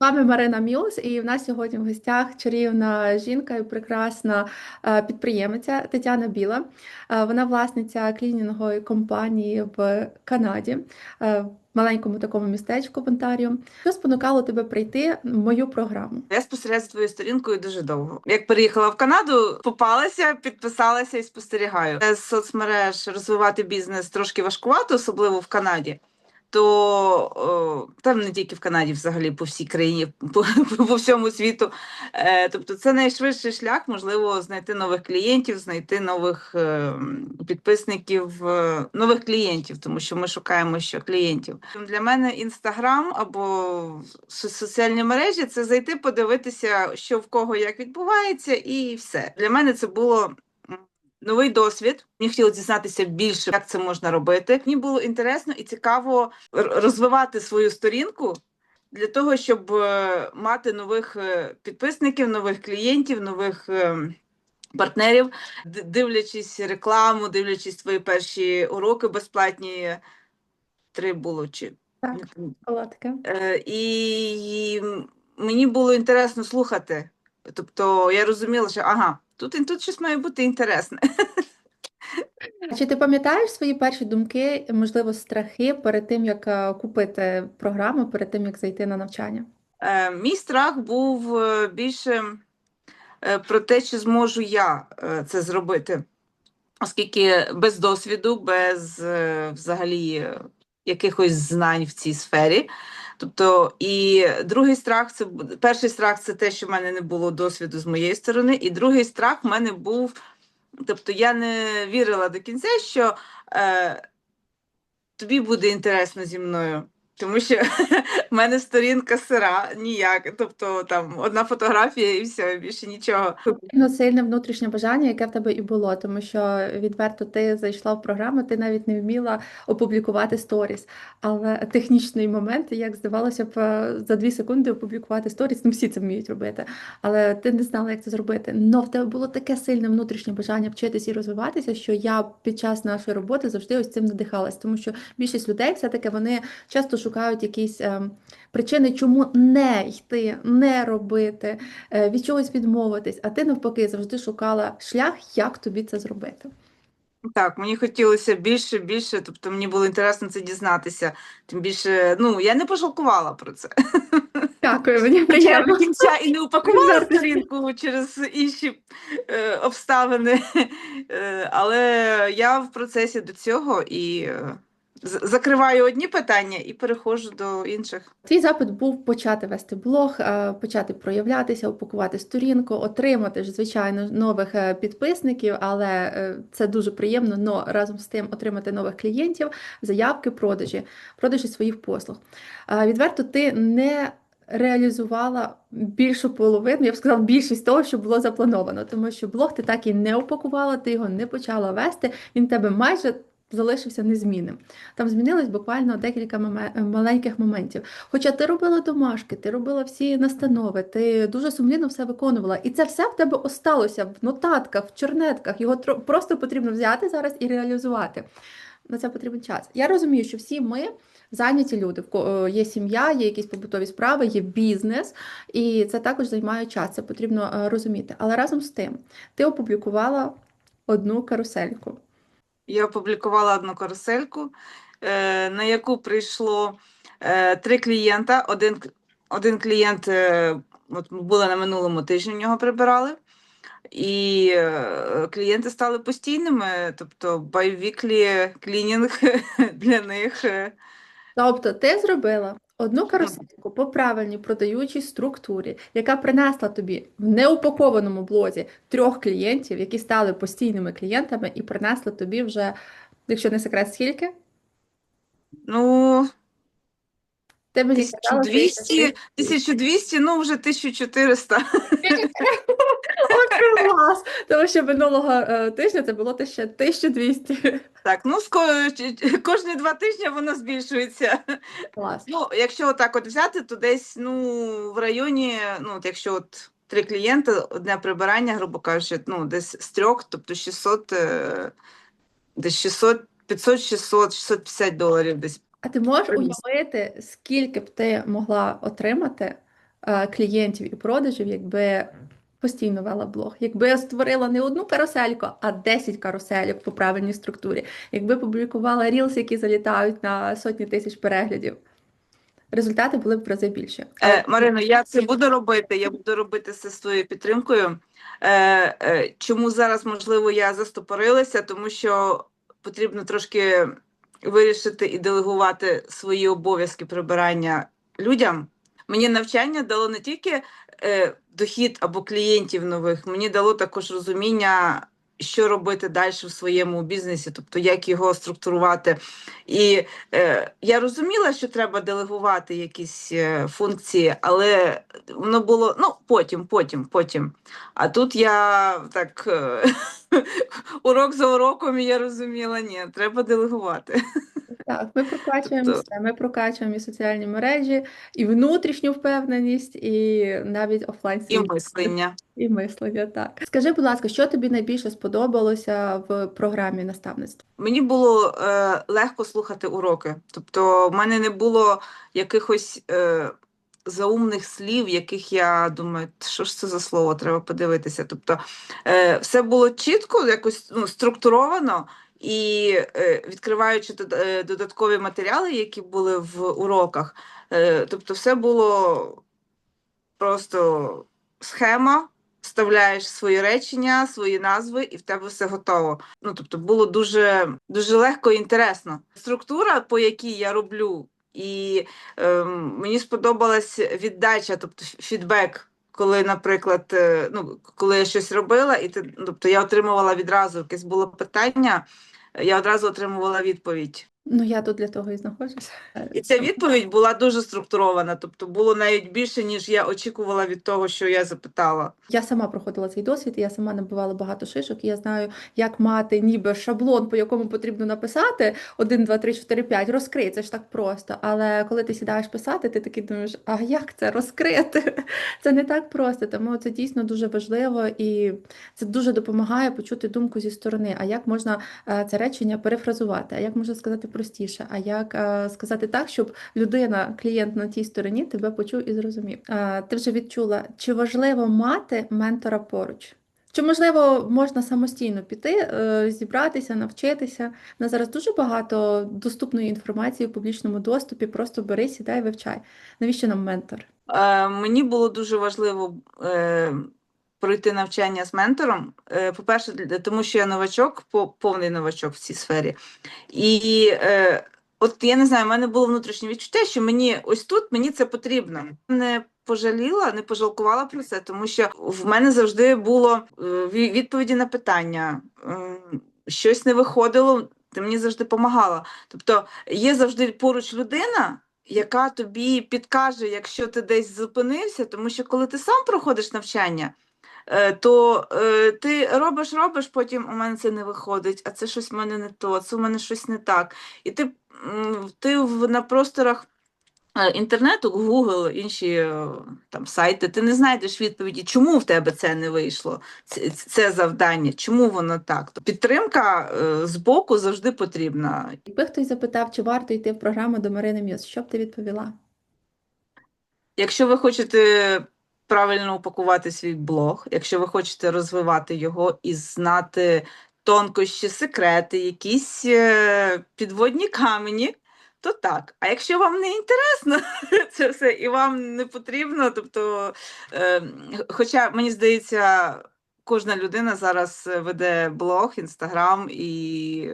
З вами Марина Мілс, і в нас сьогодні в гостях чарівна жінка і прекрасна е, підприємиця Тетяна Біла. Е, Вона власниця клінінгової компанії в Канаді, е, в маленькому такому містечку в Онтаріо. Що спонукало тебе прийти в мою програму? Я спостерігаю за сторінкою дуже довго. Як переїхала в Канаду, попалася, підписалася і спостерігаю. З соцмереж розвивати бізнес трошки важкувато, особливо в Канаді. То о, там не тільки в Канаді, взагалі по всій країні, по, по всьому світу. Е, тобто, це найшвидший шлях, можливо, знайти нових клієнтів, знайти нових е, підписників, е, нових клієнтів, тому що ми шукаємо ще клієнтів. Для мене інстаграм або со- соціальні мережі це зайти, подивитися, що в кого як відбувається, і все. Для мене це було новий досвід. Мені хотілося дізнатися більше, як це можна робити. Мені було інтересно і цікаво розвивати свою сторінку. Для того, щоб е, мати нових е, підписників, нових клієнтів, нових е, партнерів, дивлячись рекламу, дивлячись твої перші уроки безплатні, три було чи Так, було таке. І мені було інтересно слухати. Тобто я розуміла, що ага, тут, тут щось має бути інтересне. А Чи ти пам'ятаєш свої перші думки, можливо, страхи перед тим, як е, купити програму, перед тим, як зайти на навчання? Е, Мій страх був е, більше е, про те, чи зможу я це зробити, оскільки без досвіду, без взагалі якихось знань в цій сфері. Тобто, і другий страх це перший страх це те, що в мене не було досвіду з моєї сторони, і другий страх в мене був. Тобто я не вірила до кінця, що е, тобі буде інтересно зі мною. Тому що в мене сторінка сира, ніяк. Тобто там одна фотографія і все, більше нічого. Ну, сильне внутрішнє бажання, яке в тебе і було, тому що відверто ти зайшла в програму, ти навіть не вміла опублікувати сторіс. Але технічний момент, як здавалося б, за дві секунди опублікувати сторіс, ну всі це вміють робити. Але ти не знала, як це зробити. Но в тебе було таке сильне внутрішнє бажання вчитися і розвиватися, що я під час нашої роботи завжди ось цим надихалась, тому що більшість людей все-таки вони часто шукають якісь. ем, Причини, чому не йти, не робити, е, від чогось відмовитись, а ти навпаки завжди шукала шлях, як тобі це зробити. Так, мені хотілося більше, більше, тобто мені було інтересно це дізнатися. Тим більше, ну, я не пожалкувала про це. Дякую, мені я приємно. до кінця і не упакувала сторінку через інші е, обставини. Е, але я в процесі до цього і е, закриваю одні питання і переходжу до інших. Твій запит був почати вести блог, е, почати проявлятися, упакувати сторінку, отримати ж, звичайно, нових е, підписників, але е, це дуже приємно, но разом з тим отримати нових клієнтів, заявки, продажі, продажі своїх послуг. Відверто ти не реалізувала більшу половину, я б сказала, більшість того, що було заплановано, тому що блог ти так і не упакувала, ти його не почала вести, він тебе майже залишився незмінним. Там змінилось буквально декілька маленьких моментів. Хоча ти робила домашки, ти робила всі настанови, ти дуже сумлінно все виконувала. І це все в тебе осталося в нотатках, в чернетках. Його просто потрібно взяти зараз і реалізувати. На це потрібен час. Я розумію, що всі ми зайняті люди. Е, Є сім'я, є якісь побутові справи, є бізнес, і це також займає час. Це потрібно е, розуміти. Але разом з тим, ти опублікувала одну карусельку. Я опублікувала одну карусельку, е, на яку прийшло е, три клієнта. Один, один клієнт е, от ми на минулому тижні, в нього прибирали. І клієнти стали постійними, тобто bi-weekly клінінг для них. Тобто ти зробила одну карусельку по правильній продаючій структурі, яка принесла тобі в неупакованому блозі трьох клієнтів, які стали постійними клієнтами, і принесли тобі вже, якщо не секрет, скільки? Ну, Що 1200, 1200, ну вже 1400. О, клас! Тому що минулого е, тижня це було 1000 1200. Так, ну ско- ч- ч- кожні два тижні воно збільшується. Клас. Ну, якщо отак от взяти, то десь ну, в районі, ну, от якщо от три клієнти, одне прибирання, грубо кажучи, ну, десь з трьох, тобто 600, е, десь 600, 500, 600, 650 доларів десь. А ти можеш уявити, скільки б ти могла отримати е, клієнтів і продажів, якби постійно вела блог, якби я створила не одну карусельку, а 10 карусельок по правильній структурі, якби публікувала рілс, які залітають на сотні тисяч переглядів. Результати були б в рази більше. Е, Марино, я це буду робити. Я буду робити це з твоєю підтримкою. Е, е, чому зараз, можливо, я застопорилася, тому що потрібно трошки вирішити і делегувати свої обов'язки прибирання людям. Мені навчання дало не тільки е, дохід або клієнтів нових, мені дало також розуміння, що робити далі в своєму бізнесі, тобто як його структурувати. І е, я розуміла, що треба делегувати якісь е, функції, але воно було ну потім, потім, потім. А тут я так е, урок за уроком, і я розуміла, ні, треба делегувати. Так, ми прокачуємо Тобто- все. Ми прокачуємо і соціальні мережі, і внутрішню впевненість, і навіть офлайн І мислення. і мислення. Так скажи, будь ласка, що тобі найбільше сподобалося в програмі наставництва? Мені було е, легко слухати уроки. Тобто, в мене не було якихось е, заумних слів, яких я думаю, що ж це за слово, треба подивитися. Тобто, е, все було чітко, якось ну, структуровано. І е, відкриваючи е, додаткові матеріали, які були в уроках, е, тобто все було просто схема, вставляєш свої речення, свої назви, і в тебе все готово. Ну тобто було дуже, дуже легко і інтересно. Структура, по якій я роблю, і ем, мені сподобалась віддача, тобто фідбек. Коли, наприклад, е, ну, коли я щось робила, і ти, ну, тобто я отримувала відразу якесь було питання, я одразу отримувала відповідь. Ну я тут для того і знаходжуся. І ця відповідь була дуже структурована, тобто було навіть більше, ніж я очікувала від того, що я запитала. Я сама проходила цей досвід, я сама набивала багато шишок, і я знаю, як мати ніби шаблон, по якому потрібно написати 1, 2, 3, 4, 5, розкрий, це ж так просто. Але коли ти сідаєш писати, ти такий думаєш, а як це розкрити? Це не так просто, тому це дійсно дуже важливо і це дуже допомагає почути думку зі сторони. А як можна е, це речення перефразувати? А як можна сказати простіше? А як е, сказати так, щоб людина, клієнт на тій стороні тебе почув і зрозумів? Е, Ти вже відчула, чи важливо мати ментора поруч? Чи можливо можна самостійно піти, е, зібратися, навчитися? У нас зараз дуже багато доступної інформації в публічному доступі. Просто бери, сідай, вивчай. Навіщо нам ментор? Мені було дуже важливо пройти навчання з ментором. Е, по-перше, тому що я новачок, по- повний новачок в цій сфері. І е, от я не знаю, в мене було внутрішнє відчуття, що мені ось тут мені це потрібно. Не пожаліла, не пожалкувала про це, тому що в мене завжди було е, відповіді на питання. Щось не виходило, ти мені завжди допомагала. Тобто є завжди поруч людина, яка тобі підкаже, якщо ти десь зупинився, тому що коли ти сам проходиш навчання, то е, ти робиш, робиш, потім у мене це не виходить, а це щось в мене не то, це у мене щось не так. І ти, ти на просторах е, інтернету, Google, інші е, там сайти, ти не знайдеш відповіді, чому в тебе це не вийшло, це, це завдання, чому воно так. Підтримка е, з боку завжди потрібна. Якби хтось запитав, чи варто йти в програму до Марини М'юз, що б ти відповіла? Якщо ви хочете правильно упакувати свій блог, якщо ви хочете розвивати його і знати тонкощі, секрети, якісь е, підводні камені, то так. А якщо вам не інтересно це все і вам не потрібно, тобто, е, хоча мені здається, кожна людина зараз е, веде блог, інстаграм і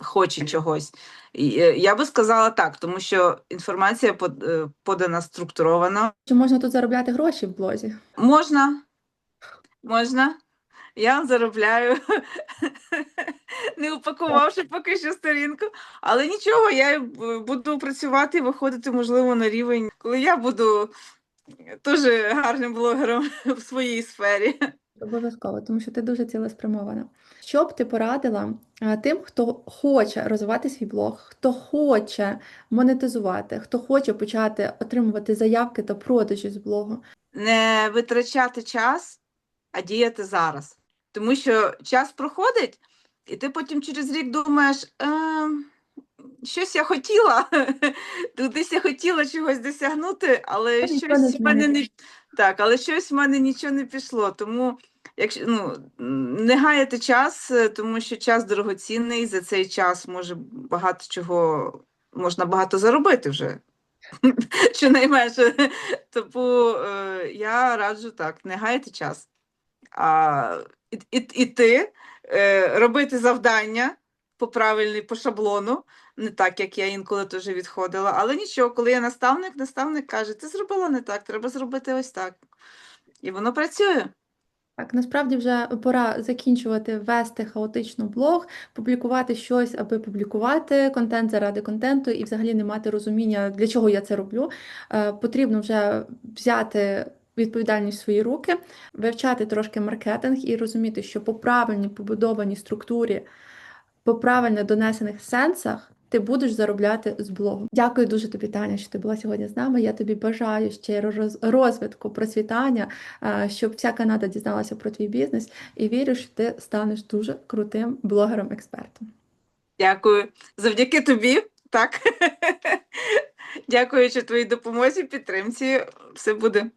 хоче чогось. Е, Я би сказала так, тому що інформація е, подана структуровано. Чи можна тут заробляти гроші в блозі? Можна, можна. Я заробляю, не упакувавши поки що сторінку, але нічого, я е, буду працювати і виходити, можливо, на рівень, коли я буду теж гарним блогером в своїй сфері. Обов'язково, тому що ти дуже цілеспрямована. Що б ти порадила е, тим, хто хоче розвивати свій блог, хто хоче монетизувати, хто хоче почати отримувати заявки та продажі з блогу? не витрачати час, а діяти зараз. Тому що час проходить, і ти потім через рік думаєш, е, щось я хотіла, кудись я хотіла чогось досягнути, але щось в мене не так, але щось в мене нічого не пішло. Тому якщо ну не гаяти час, е, тому що час дорогоцінний, за цей час може багато чого можна багато заробити вже. Щонайменше. Тому е, я раджу так, не гаяти час. А і, і, іти, е, робити завдання по правильній, по шаблону, не так, як я інколи теж відходила. Але нічого, коли я наставник, наставник каже, ти зробила не так, треба зробити ось так. І воно працює. Так, насправді вже пора закінчувати вести хаотично блог, публікувати щось, аби публікувати контент заради контенту і взагалі не мати розуміння, для чого я це роблю. Е, Потрібно вже взяти відповідальність в свої руки, вивчати трошки маркетинг і розуміти, що по правильній побудованій структурі, по правильно донесених сенсах. Ти будеш заробляти з блогу. Дякую дуже тобі, Таня, що ти була сьогодні з нами. Я тобі бажаю роз- розвитку, процвітання, щоб вся Канада дізналася про твій бізнес і вірю, що ти станеш дуже крутим блогером-експертом. Дякую. Завдяки тобі, так. Дякуючи твоїй допомозі, підтримці, все буде.